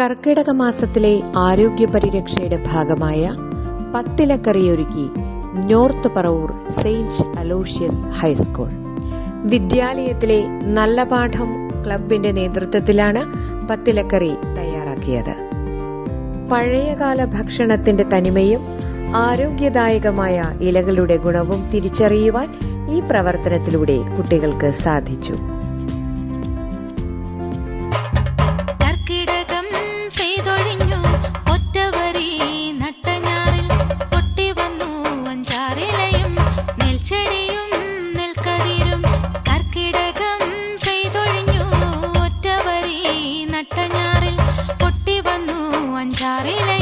കർക്കിടക മാസത്തിലെ ആരോഗ്യ പരിരക്ഷയുടെ ഭാഗമായ പത്തിലക്കറിയൊരുക്കി north Paravur saint Aloysius high school. വിദ്യാലയത്തിലെ നല്ല പാഠം ക്ലബിന്റെ നേതൃത്വത്തിലാണ് പത്തിലക്കറി തയ്യാറാക്കിയത്. പഴയകാല ഭക്ഷണത്തിന്റെ തനിമയും ആരോഗ്യദായകമായ ഇലകളുടെ ഗുണവും തിരിച്ചറിയുവാൻ ഈ പ്രവർത്തനത്തിലൂടെ കുട്ടികൾക്ക് സാധിച്ചു. പെയ്തൊഴിഞ്ഞു ഒറ്റവരി നട്ടഞ്ഞാറിൽ പൊട്ടി വന്നു നെൽച്ചെടിയും